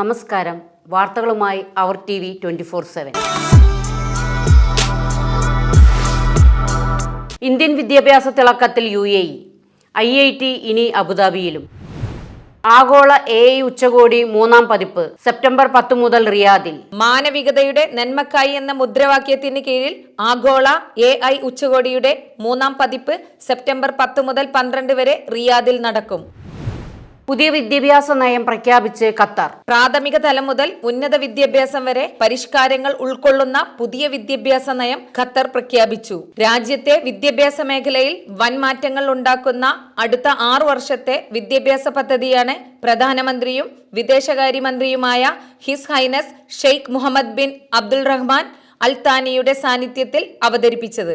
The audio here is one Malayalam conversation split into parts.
നമസ്കാരം. വാർത്തകളുമായി അവർ T V twenty four seven. Indian വിദ്യാഭ്യാസ തിളക്കത്തിൽ U A E. I I T ഇനി അബുദാബിയിലും. ആഗോള എ ഐ ഉച്ചകോടി മൂന്നാം പതിപ്പ് സെപ്റ്റംബർ പത്ത് മുതൽ റിയാദിൽ. മാനവികതയുടെ നന്മക്കായി എന്ന മുദ്രാവാക്യത്തിന് കീഴിൽ ആഗോള എ ഐ ഉച്ചകോടിയുടെ മൂന്നാം പതിപ്പ് സെപ്റ്റംബർ പത്ത് മുതൽ പന്ത്രണ്ട് വരെ റിയാദിൽ നടക്കും. പുതിയ വിദ്യാഭ്യാസ നയം പ്രഖ്യാപിച്ച് ഖത്തർ. പ്രാഥമിക തലം മുതൽ ഉന്നത വിദ്യാഭ്യാസം വരെ പരിഷ്കാരങ്ങൾ ഉൾക്കൊള്ളുന്ന പുതിയ വിദ്യാഭ്യാസ നയം ഖത്തർ പ്രഖ്യാപിച്ചു. രാജ്യത്തെ വിദ്യാഭ്യാസ മേഖലയിൽ വൻ മാറ്റങ്ങൾ ഉണ്ടാക്കുന്ന അടുത്ത ആറു വർഷത്തെ വിദ്യാഭ്യാസ പദ്ധതിയാണ് പ്രധാനമന്ത്രിയും വിദേശകാര്യമന്ത്രിയുമായ His Highness Sheikh Muhammad bin Abdul Rahman Al താനിയുടെ സാന്നിധ്യത്തിൽ അവതരിപ്പിച്ചത്.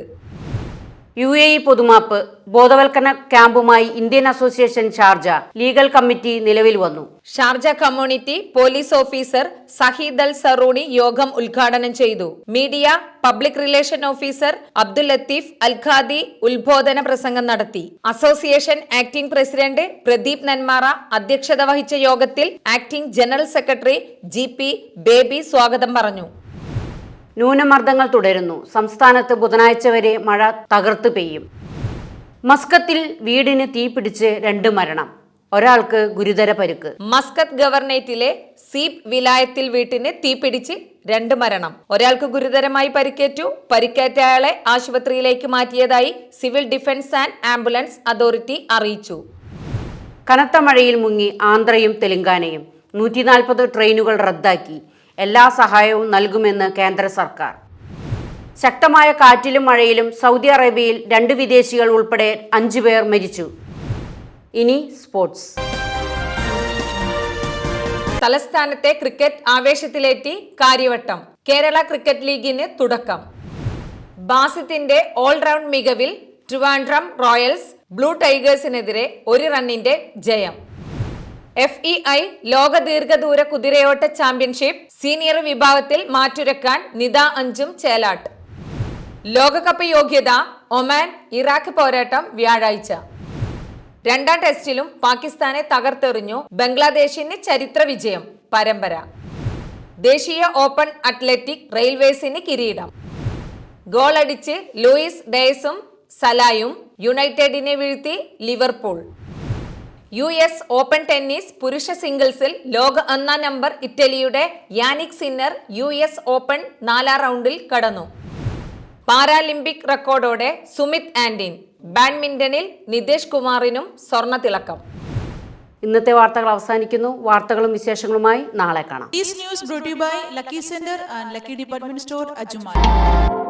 യു എ ഇ പൊതുമാപ്പ് ബോധവൽക്കരണ ക്യാമ്പുമായി Indian association Sharjah legal committee നിലവിൽ വന്നു. Sharjah community police officer Saeed Al സറൂണി യോഗം ഉദ്ഘാടനം ചെയ്തു. Media public relation officer Abdul Latif Alkhadi ഉദ്ബോധന പ്രസംഗം നടത്തി. Association acting president Pradeep Nenmara അധ്യക്ഷത വഹിച്ച യോഗത്തിൽ acting general secretary G Baby സ്വാഗതം പറഞ്ഞു. ന്യൂനമർദ്ദങ്ങൾ തുടരുന്നു. സംസ്ഥാനത്ത് ബുധനാഴ്ച വരെ മഴ തകർത്ത് പെയ്യും. മസ്കത്തിൽ വീടിന് തീപിടിച്ച് രണ്ട് മരണം. ഒരാൾക്ക് ഗുരുതര പരുക്ക്. മസ്കത്ത് ഗവർണേറ്റിലെ സീബ് വിലായത്തിൽ വീട്ടിന് തീപിടിച്ച് രണ്ട് മരണം. ഒരാൾക്ക് ഗുരുതരമായി പരിക്കേറ്റു. പരിക്കേറ്റ അയാളെ ആശുപത്രിയിലേക്ക് മാറ്റിയതായി civil defence and ambulance authority അറിയിച്ചു. കനത്ത മഴയിൽ മുങ്ങി ആന്ധ്രയും തെലങ്കാനയും. നൂറ്റി നാൽപ്പത് ട്രെയിനുകൾ റദ്ദാക്കി. എല്ലാ സഹായവും നൽകുമെന്ന് കേന്ദ്ര സർക്കാർ. ശക്തമായ കാറ്റിലും മഴയിലും സൗദി അറേബ്യയിൽ രണ്ട് വിദേശികൾ ഉൾപ്പെടെ അഞ്ചു പേർ മരിച്ചു. ഇനി സ്പോർട്സ്. തലസ്ഥാനത്തെ ക്രിക്കറ്റ് ആവേശത്തിലേറ്റി കാര്യവട്ടം. കേരള ക്രിക്കറ്റ് ലീഗിന് തുടക്കം. ബാസിത്തിന്റെ ഓൾറൗണ്ട് മികവിൽ ട്രിവാൻഡ്രം റോയൽസ് ബ്ലൂ ടൈഗേഴ്സിനെതിരെ ഒരു റണ്ണിന്റെ ജയം. എഫ് ഇ ഐ ലോക ദീർഘദൂര കുതിരയോട്ട ചാമ്പ്യൻഷിപ്പ് സീനിയർ വിഭാഗത്തിൽ മാറ്റുരക്കാൻ നിത അഞ്ചും ചേലാട്ട്. ലോകകപ്പ് യോഗ്യത ഒമാൻ ഇറാഖ് പോരാട്ടം വ്യാഴാഴ്ച. രണ്ടാം ടെസ്റ്റിലും പാകിസ്ഥാനെ തകർത്തെറിഞ്ഞു ബംഗ്ലാദേശിന് ചരിത്ര വിജയം പരമ്പര. ദേശീയ ഓപ്പൺ അത്ലറ്റിക് റെയിൽവേസിന് കിരീടം. ഗോൾ അടിച്ച് ലൂയിസ് ഡേസും സലായും യുണൈറ്റഡിനെ വീഴ്ത്തി Liverpool. U S open tennis പുരുഷ സിംഗിൾസിൽ ലോക ഒന്നാം നമ്പർ ഇറ്റലിയുടെ Jannik Sinner U S open നാലാം റൗണ്ടിൽ കടന്നു. പാരാലിമ്പിക് റെക്കോർഡോടെ സുമിത് ആൻഡിൻ ബാഡ്മിന്റണിൽ നിതേഷ് കുമാറിനും സ്വർണ തിളക്കം. ഇന്നത്തെ വാർത്തകൾ അവസാനിക്കുന്നു. വാർത്തകളും വിശേഷങ്ങളുമായി നാളെ കാണാം. Lucky centre and lucky department store Lucky